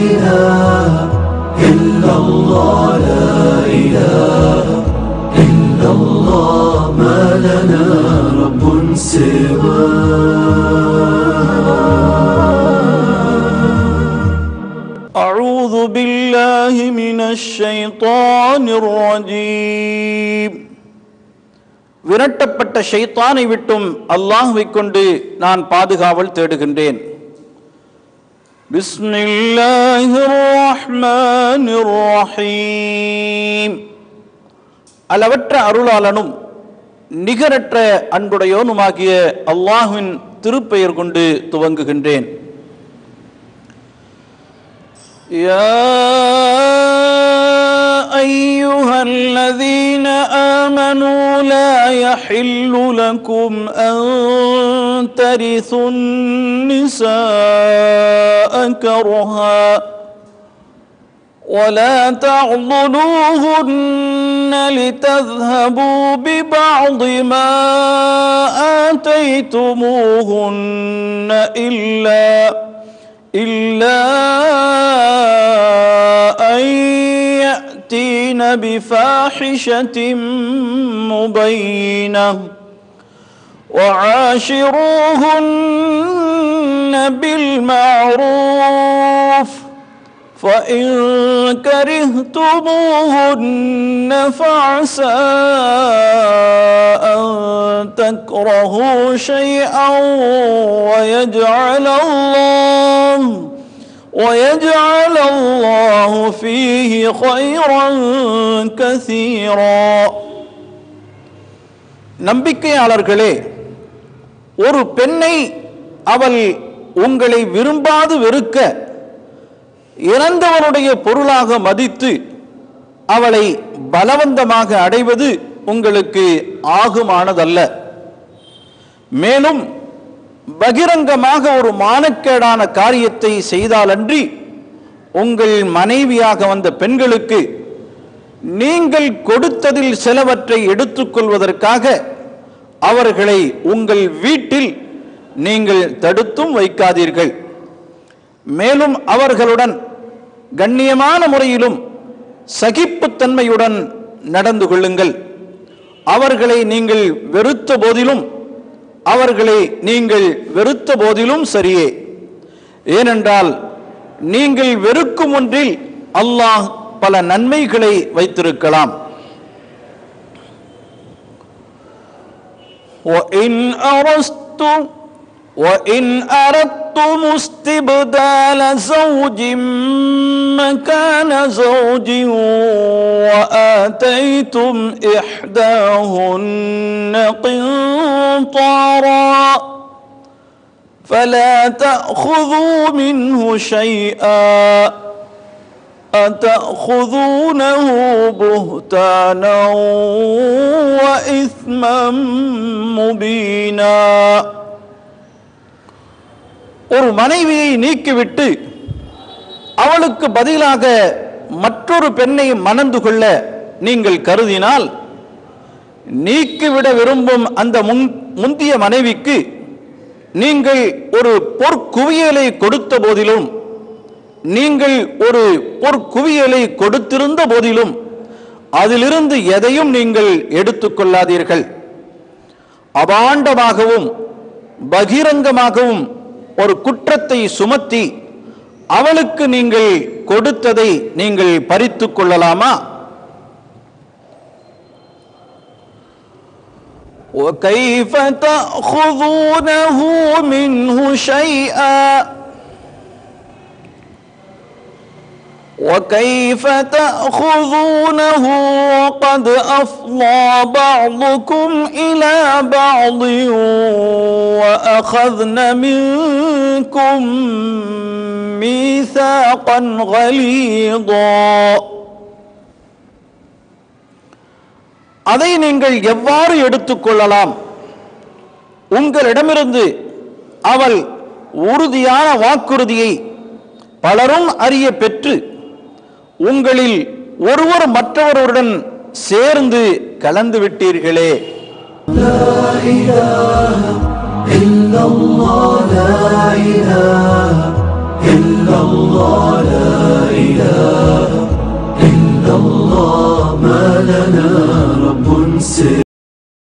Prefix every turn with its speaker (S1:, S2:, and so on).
S1: إله إلا الله لا إله إلا الله ما لنا رب سواه
S2: أعوذ بالله من الشيطان الرجيم விரட்டப்பட்ட ஷைத்தானை விட்டும் அல்லாஹ்வை கொண்டு நான் பாதுகாவல் தேடுகின்றேன் பிஸ்மில்லாஹிர் ரஹ்மானிர் ரஹீம் அளவற்ற அருளாளனும் நிகரற்ற அன்புடையோனுமாகிய அல்லாஹ்வின் திருப்பெயர் கொண்டு துவங்குகின்றேன் يا أيها الذين آمنوا لا يحل لكم أن ترثوا النساء كرها ولا تعضلوهن لتذهبوا ببعض ما آتيتموهن إلا إلا أن يأتين بفاحشة مبينة. وعاشروهن بالمعروف فإن كرهتموهن فعسى أن تكرهوا شيئا ويجعل الله ويجعل الله فيه خيرا كثيرا நம்பிக்கையாளர்களே ஒரு பெண்ணை அவள் உங்களை விரும்பாது வெறுக்க இறந்தவனுடைய பொருளாக மதித்து அவளை பலவந்தமாக அடைவது உங்களுக்கு ஆகுமானதல்ல. மேலும் பகிரங்கமாக ஒரு மானக்கேடான காரியத்தை செய்தாலன்றி உங்கள் மனைவியாக வந்த பெண்களுக்கு நீங்கள் கொடுத்ததில் சிலவற்றை எடுத்துக்கொள்வதற்காக அவர்களை உங்கள் வீட்டில் நீங்கள் தடுத்தும் வைக்காதீர்கள். மேலும் அவர்களுடன் கண்ணியமான முறையிலும் சகிப்புத்தன்மையுடன் நடந்து கொள்ளுங்கள். அவர்களை நீங்கள் வெறுத்த போதிலும் அவர்களை நீங்கள் வெறுத்த போதிலும் சரியே. ஏனென்றால் நீங்கள் வெறுக்கும் ஒன்றில் அல்லாஹ் பல நன்மைகளை வைத்திருக்கலாம். وإن أردتم وإن أردتم استبدال زوج مكان زوج وآتيتم إحداهن قنطارا فلا تأخذوا منه شيئا أتأخذونه بهتانا وإثما مبينا ஒரு மனைவியை நீக்கிவிட்டு அவளுக்கு பதிலாக மற்றொரு பெண்ணை மணந்து கொள்ள நீங்கள் கருதினால் நீக்கிவிட விரும்பும் அந்த முன் முந்திய மனைவிக்கு நீங்கள் ஒரு பொற்குவியலை கொடுத்த போதிலும் நீங்கள் ஒரு பொற்குவியலை கொடுத்திருந்த போதிலும் அதிலிருந்து எதையும் நீங்கள் எடுத்துக்கொள்ளாதீர்கள் அபாண்டமாகவும் பகிரங்கமாகவும் ஒரு குற்றத்தை சுமத்தி அவளுக்கு நீங்கள் கொடுத்ததை நீங்கள் பறித்துக் கொள்ளலாமா وكيف تأخذونه منه شيئا وكيف تأخذونه وقد أفضى بعضكم إلى بعض وأخذن منكم ميثاقا غليظا அதை நீங்கள் எவ்வாறு எடுத்துக்கொள்ளலாம் உங்களிடமிருந்து அவள் உறுதியான வாக்குறுதியை பலரும் அறிய பெற்று உங்களில் ஒருவர் மற்றவருடன் சேர்ந்து கலந்து விட்டீர்களே
S1: إلا الله لا إله إلا الله لا إله إلا الله ما لنا رب سواه